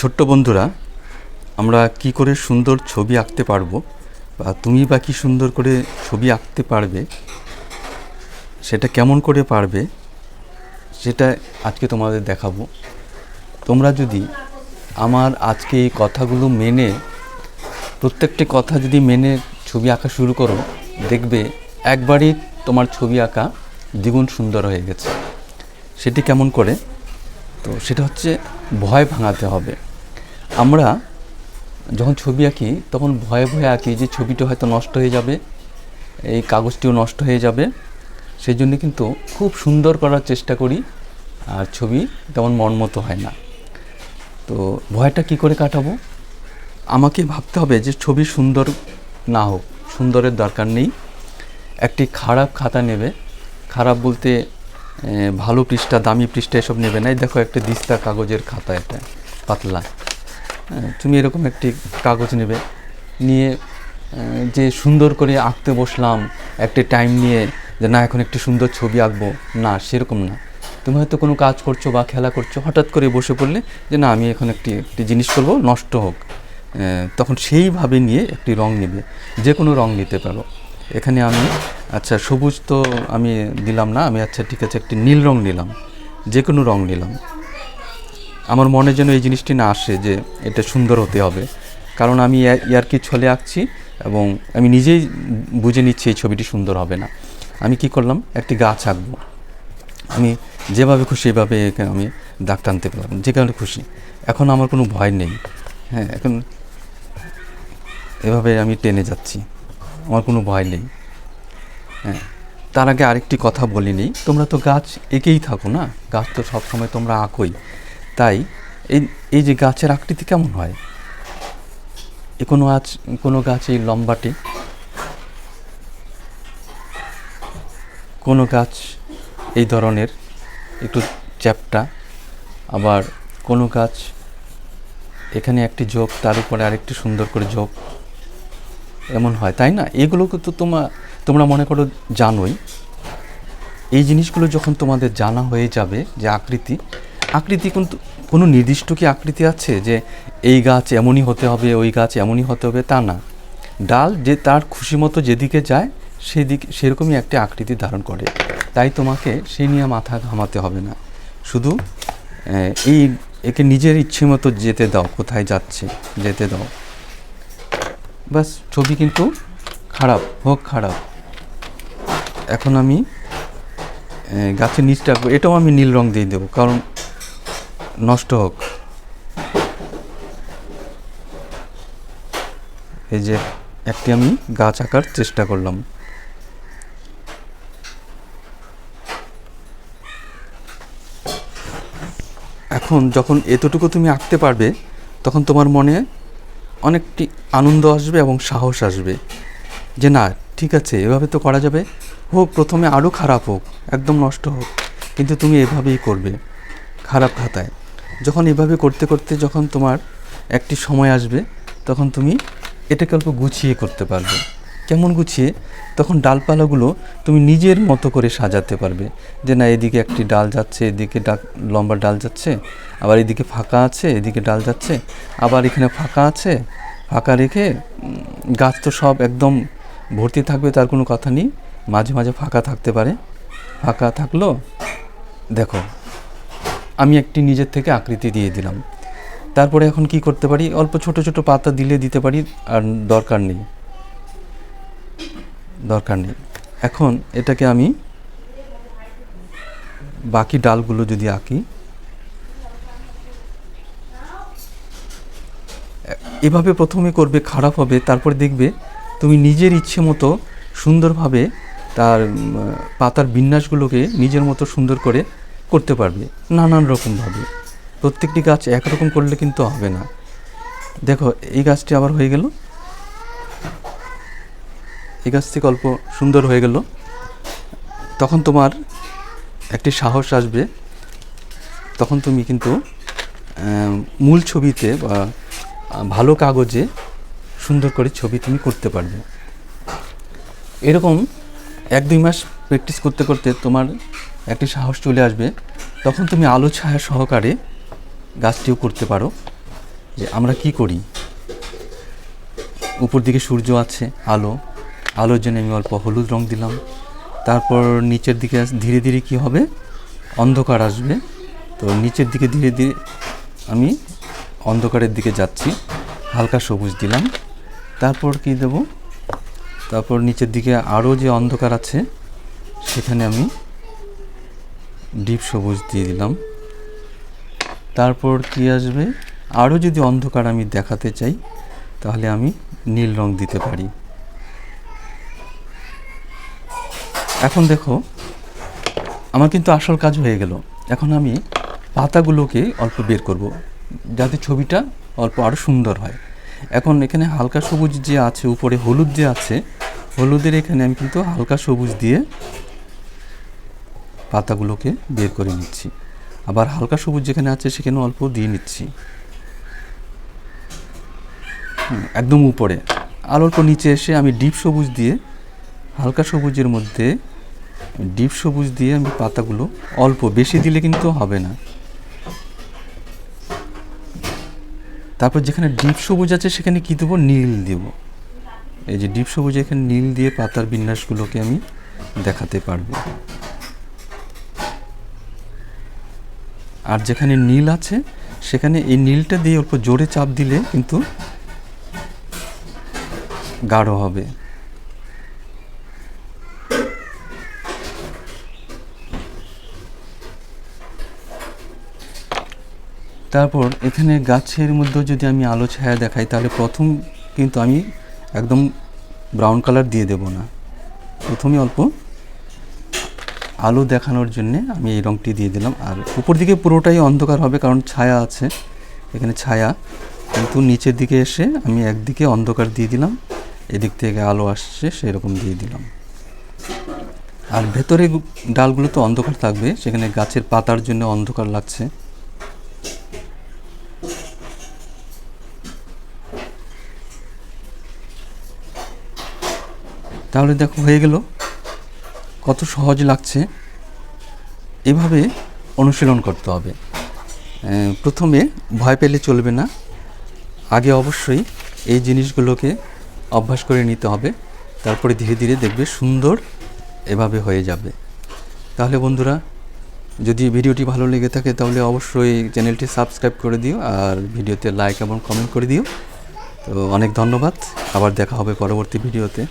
ছোট্ট বন্ধুরা, আমরা কি করে সুন্দর ছবি আঁকতে পারব বা তুমি বা কি সুন্দর করে ছবি আঁকতে পারবে, সেটা কেমন করে পারবে, সেটা আজকে তোমাদের দেখাবো। তোমরা যদি আমার আজকে এই কথাগুলো মেনে, প্রত্যেকটি কথা যদি মেনে ছবি আঁকা শুরু করো, দেখবে একবারই তোমার ছবি আঁকা দ্বিগুণ সুন্দর হয়ে গেছে। সেটি কেমন করে? তো সেটা হচ্ছে ভয় ভাঙাতে হবে। আমরা যখন ছবি আঁকি, তখন ভয়ে ভয়ে আঁকি যে ছবিটা হয়তো নষ্ট হয়ে যাবে, এই কাগজটিও নষ্ট হয়ে যাবে। সেই জন্য কিন্তু খুব সুন্দর করার চেষ্টা করি, আর ছবি তেমন মন মতো হয় না। তো ভয়টা কি করে কাটাবো? আমাকে ভাবতে হবে যে ছবি সুন্দর না হোক, সুন্দরের দরকার নেই। একটি খারাপ খাতা নেবে। খারাপ বলতে ভালো পৃষ্ঠা, দামি পৃষ্ঠা এসব নেবে না। দেখো একটা দিস্তা কাগজের খাতা এটা, পাতলা। তুমি এরকম একটি কাগজ নেবে, নিয়ে যে সুন্দর করে আঁকতে বসলাম, একটি টাইম নিয়ে যে না, এখন একটি সুন্দর ছবি আঁকবো। না, সেরকম না। তুমি হয়তো কোনো কাজ করছ বা খেলা করছ, হঠাৎ করে বসে পড়লে যে না, আমি এখন একটি একটি জিনিস করব, নষ্ট হোক। তখন সেইভাবে নিয়ে একটি রং নেবে। যে কোনো রং নিতে পারো। এখানে আমি আচ্ছা সবুজ তো আমি দিলাম না, আমি আচ্ছা ঠিক আছে, একটি নীল রং নিলাম। যে কোনো রং নিলাম। আমার মনে যেন এই জিনিসটি না আসে যে এটা সুন্দর হতে হবে। কারণ আমি ইয়ারকি ছলে আঁকছি এবং আমি নিজেই বুঝে নিচ্ছি এই ছবিটি সুন্দর হবে না। আমি কি করলাম? একটি গাছ আঁকবো। আমি যেভাবে খুশি এভাবে আমি দাগ টানতে পারলাম, যে কারণে খুশি। এখন আমার কোনো ভয় নেই। হ্যাঁ এখন এভাবে আমি টেনে যাচ্ছি। আমার কোনো ভয় নেই। হ্যাঁ তার আগে আরেকটি কথা বলি নেই তোমরা তো গাছ এঁকেই থাকো না? গাছ তো সবসময় তোমরা আঁকোই। তাই এই এই যে গাছের আকৃতি কেমন হয়? এ কোনো গাছ কোনো গাছ এই লম্বাটে? কোনো গাছ এই ধরনের? একটু চ্যাপটা। আবার কোনো গাছ এখানে একটি যোগ তার উপরে আরেকটি সুন্দর করে যোগ এমন হয়, তাই না? এগুলোকে তো তোমা, তোমরা মনে করো জানোই। এই জিনিসগুলো যখন তোমাদের জানা হয়ে যাবে যে আকৃতি আকৃতি কিন্তু কোনো নির্দিষ্ট কি আকৃতি আছে যে এই গাছ এমনই হতে হবে, ওই গাছ এমনই হতে হবে? তা না। ডাল যে তার খুশি মতো যেদিকে যায়, সেদিকে, সেরকমই একটি আকৃতি ধারণ করে। তাই তোমাকে সেই নিয়ে মাথা ঘামাতে হবে না। শুধু এই একে নিজের ইচ্ছে মতো যেতে দাও, কোথায় যাচ্ছে, যেতে দাও। বাস ছবি কিন্তু খারাপ, হোক খারাপ। এখন আমি গাছের নিচটা। এটাও আমি নীল রং দিয়ে দেবো, কারণ নষ্ট হোক। এই যে একটি আমি গাছ আঁকার চেষ্টা করলাম। এখন যখন এতটুকু তুমি আঁকতে পারবে, তখন তোমার মনে অনেকটি আনন্দ আসবে এবং সাহস আসবে যে না, ঠিক আছে, এভাবে তো করা যাবে। হোক, প্রথমে আরও খারাপ হোক, একদম নষ্ট হোক, কিন্তু তুমি এভাবেই করবে, খারাপ খাতায়। যখন এভাবে করতে করতে যখন তোমার একটি সময় আসবে, তখন তুমি এটাকে অল্প গুছিয়ে করতে পারবে। কেমন গুছিয়ে? তখন ডালপালাগুলো তুমি নিজের মতো করে সাজাতে পারবে। যে না, এদিকে একটি ডাল যাচ্ছে, এদিকে ডাক, লম্বা ডাল যাচ্ছে, আবার এদিকে ফাঁকা আছে, এদিকে ডাল যাচ্ছে, আবার এখানে ফাঁকা আছে, ফাঁকা রেখে গাছ তো সব একদম ভর্তি থাকবে, তার কোনো কথা নেই। মাঝে মাঝে ফাঁকা থাকতে পারে। ফাঁকা থাকল, দেখো আমি একটি নিজের থেকে আকৃতি দিয়ে দিলাম। তারপরে এখন কি করতে পারি? অল্প ছোট ছোট পাতা দিলে দিতে পারি, আর দরকার নেই। দরকার নেই। এখন এটাকে আমি বাকি ডালগুলো যদি আঁকি, এভাবে প্রথমে করবে, খারাপ হবে, তারপর দেখবে তুমি নিজের ইচ্ছে মতো সুন্দরভাবে তার পাতার বিন্যাসগুলোকে নিজের মতো সুন্দর করে করতে পারবে, নানান রকমভাবে প্রত্যেকটি গাছ একরকম করলে কিন্তু হবে না। দেখো, এই গাছটি আবার হয়ে গেল। এই গাছ থেকে অল্প সুন্দর হয়ে গেল। তখন তোমার একটি সাহস আসবে। তখন তুমি কিন্তু মূল ছবিতে বা ভালো কাগজে সুন্দর করে ছবি তুমি করতে পারবে। এরকম এক দুই মাস প্র্যাকটিস করতে করতে তোমার একটি সাহস চলে আসবে, তখন তুমি আলো ছায়া সহকারে গাছটিও করতে পারো যে আমরা কি করি। উপর দিকে সূর্য আছে, আলো। আলোর জন্য আমি অল্প হলুদ রং দিলাম। তারপর নিচের দিকে ধীরে ধীরে কি হবে? অন্ধকার আসবে। তো নিচের দিকে ধীরে ধীরে আমি অন্ধকারের দিকে যাচ্ছি। হালকা সবুজ দিলাম। তারপর কি দেব? তারপর নিচের দিকে আরও যে অন্ধকার আছে, সেখানে আমি ডিপ সবুজ দিয়ে দিলাম। তারপর কি আসবে? আরও যদি অন্ধকার আমি দেখাতে চাই, তাহলে আমি নীল রং দিতে পারি। এখন দেখো, আমার কিন্তু আসল কাজ হয়ে গেল। এখন আমি পাতাগুলোকে অল্প বের করব, যাতে ছবিটা অল্প আরও সুন্দর হয়। এখন এখানে হালকা সবুজ যে আছে, উপরে হলুদ যে আছে, হলুদের এখানে আমি কিন্তু হালকা সবুজ দিয়ে পাতাগুলোকে বের করে নিচ্ছি। আবার হালকা সবুজ যেখানে আছে সেখানে অল্প দিয়ে নিচ্ছি। একদম উপরে। আর অল্প নিচে এসে আমি ডিপ সবুজ দিয়ে, হালকা সবুজের মধ্যে ডিপ সবুজ দিয়ে আমি পাতাগুলো অল্প, বেশি দিলে কিন্তু হবে না। তারপর যেখানে ডিপ সবুজ আছে সেখানে কী দেবো? নীল দেব। এই যে ডিপ সবুজ এখানে নীল দিয়ে পাতার বিন্যাসগুলোকে আমি দেখাতে পারব। আর যেখানে নীল আছে, সেখানে এই নীলটা দিয়ে অল্প জোরে চাপ দিলে কিন্তু গাঢ় হবে। তারপর এখানে গাছের মধ্যে যদি আমি আলো ছায়া দেখাই, তাহলে প্রথম কিন্তু আমি একদম ব্রাউন কালার দিয়ে দেব না। প্রথমে অল্প আলো দেখানোর জন্যে আমি এই রঙটি দিয়ে দিলাম। আর উপর দিকে পুরোটাই অন্ধকার হবে কারণ ছায়া আছে, এখানে ছায়া। কিন্তু নিচের দিকে এসে আমি একদিকে অন্ধকার দিয়ে দিলাম, এদিক থেকে আলো আসছে, সেরকম দিয়ে দিলাম। আর ভেতরে ডালগুলো তো অন্ধকার থাকবে, সেখানে গাছের পাতার জন্য অন্ধকার লাগছে। তাহলে দেখো, হয়ে গেল। কত সহজ লাগছে, এভাবে অনুশীলন করতে হবে। প্রথমে ভয় পেলে চলবে না। আগে অবশ্যই এই জিনিসগুলোকে অভ্যাস করে নিতে হবে। তারপরে ধীরে ধীরে দেখবে সুন্দর এভাবে হয়ে যাবে। তাহলে বন্ধুরা, যদি ভিডিওটি ভালো লেগে থাকে তাহলে অবশ্যই চ্যানেলটি সাবস্ক্রাইব করে দিও আর ভিডিওতে লাইক এবং কমেন্ট করে দিও। তো অনেক ধন্যবাদ। আবার দেখা হবে পরবর্তী ভিডিওতে।